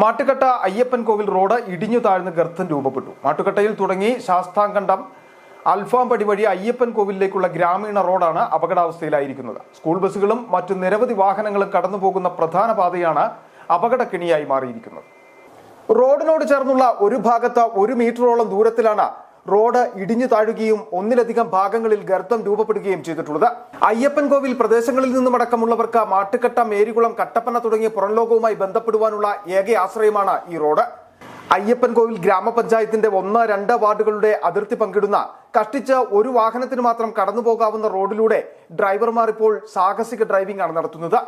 മാട്ടുകട്ട അയ്യപ്പൻ കോവിൽ road ഇടിഞ്ഞു താഴ്ന്ന് ഗർത്തം രൂപപ്പെട്ടു. മാട്ടുകട്ടയിൽ തുടങ്ങി ശാസ്താംകണ്ടം അൽഫാംപടി വഴി അയ്യപ്പൻ കോവിലിലേക്കുള്ള ഗ്രാമീണ റോഡാണ് അപകടാവസ്ഥയിലായിരിക്കുന്നത്. സ്കൂൾ ബസ്സുകളും മറ്റു നിരവധി വാഹനങ്ങളും കടന്നുപോകുന്ന പ്രധാന പാതയാണ് അപകടക്കിണിയായി മാറിയിരിക്കുന്നത്. റോഡിനോട് ചേർന്നുള്ള ഒരു ഭാഗത്ത് ഒരു മീറ്ററോളം ദൂരത്തിലാണ് റോഡ് ഇടിഞ്ഞു താഴുകയും ഒന്നിലധികം ഭാഗങ്ങളിൽ ഗർത്തം രൂപപ്പെടുകയും ചെയ്തിട്ടുള്ളത്. അയ്യപ്പൻ കോവിൽ പ്രദേശങ്ങളിൽ നിന്നുമടക്കമുള്ളവർക്ക് മാട്ടുക്കട്ട മേരികുളം കട്ടപ്പന തുടങ്ങിയ പുറംലോകവുമായി ബന്ധപ്പെടുവാനുള്ള ഏക ആശ്രയമാണ് ഈ റോഡ്. അയ്യപ്പൻ കോവിൽ ഗ്രാമപഞ്ചായത്തിന്റെ ഒന്ന് രണ്ട് വാർഡുകളുടെ അതിർത്തി പങ്കിടുന്ന കഷ്ടിച്ച് ഒരു വാഹനത്തിന് മാത്രം കടന്നു പോകാവുന്ന റോഡിലൂടെ ഡ്രൈവർമാർ ഇപ്പോൾ സാഹസിക ഡ്രൈവിംഗ് ആണ് നടത്തുന്നത്.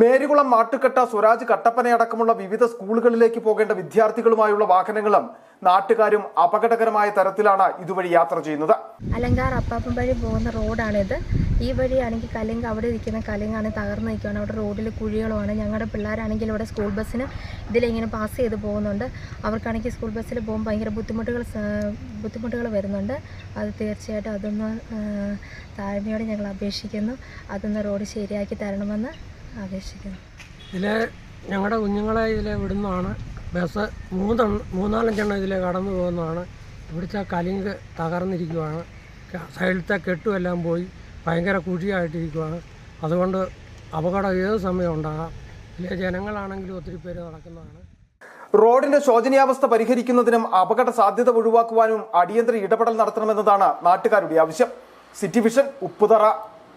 മേരികുളം മാട്ടുകെട്ട സ്വരാജ് കട്ടപ്പനയടക്കമുള്ള വിവിധ സ്കൂളുകളിലേക്ക് പോകേണ്ട വിദ്യാർത്ഥികളുമായുള്ള വാഹനങ്ങളും നാട്ടുകാരും അപകടകരമായ തരത്തിലാണ് ഇതുവഴി യാത്ര ചെയ്യുന്നത്. അലങ്കാർ അപ്പാപ്പൻ വഴി പോകുന്ന റോഡാണിത്. ഈ വഴിയാണെങ്കിൽ കലിങ്ക് അവിടെ ഇരിക്കുന്ന കലിങ്കാണ് തകർന്നു നിൽക്കുകയാണ്. അവിടെ റോഡിൽ കുഴികളുമാണ്. ഞങ്ങളുടെ പിള്ളേരാണെങ്കിൽ ഇവിടെ സ്കൂൾ ബസ്സിന് ഇതിലിങ്ങനെ പാസ് ചെയ്ത് പോകുന്നുണ്ട്. അവർക്കാണെങ്കിൽ സ്കൂൾ ബസ്സിൽ പോകുമ്പോൾ ഭയങ്കര ബുദ്ധിമുട്ടുകൾ ബുദ്ധിമുട്ടുകൾ വരുന്നുണ്ട്. അത് തീർച്ചയായിട്ടും അതൊന്ന് താഴ്മയോടെ ഞങ്ങൾ അപേക്ഷിക്കുന്നു. അതൊന്ന് റോഡ് ശരിയാക്കി തരണമെന്ന് അപേക്ഷിക്കുന്നു ഇതിലെ ഞങ്ങളുടെ കുഞ്ഞുങ്ങളെ ഇതിലെ വിടുന്നതാണ്. ബസ് മൂന്നെണ്ണം മൂന്നാലഞ്ചെണ്ണം ഇതിലെ കടന്നു പോകുന്നതാണ്. ഇവിടുത്തെ കലിങ്ക് തകർന്നിരിക്കുവാണ്. സൈഡിലത്തെ കെട്ടുമെല്ലാം പോയി ഭയങ്കര കുഴിയായിട്ടിരിക്കുവാണ്. അതുകൊണ്ട് അപകടം ഏത് സമയം ഉണ്ടാകാം ഇതിലെ ജനങ്ങളാണെങ്കിലും ഒത്തിരി പേര് നടക്കുന്നതാണ്. റോഡിന്റെ ശോചനീയാവസ്ഥ പരിഹരിക്കുന്നതിനും അപകട സാധ്യത ഒഴിവാക്കുവാനും അടിയന്തര ഇടപെടൽ നടത്തണമെന്നതാണ് നാട്ടുകാരുടെ ആവശ്യം. City vision Upputhara.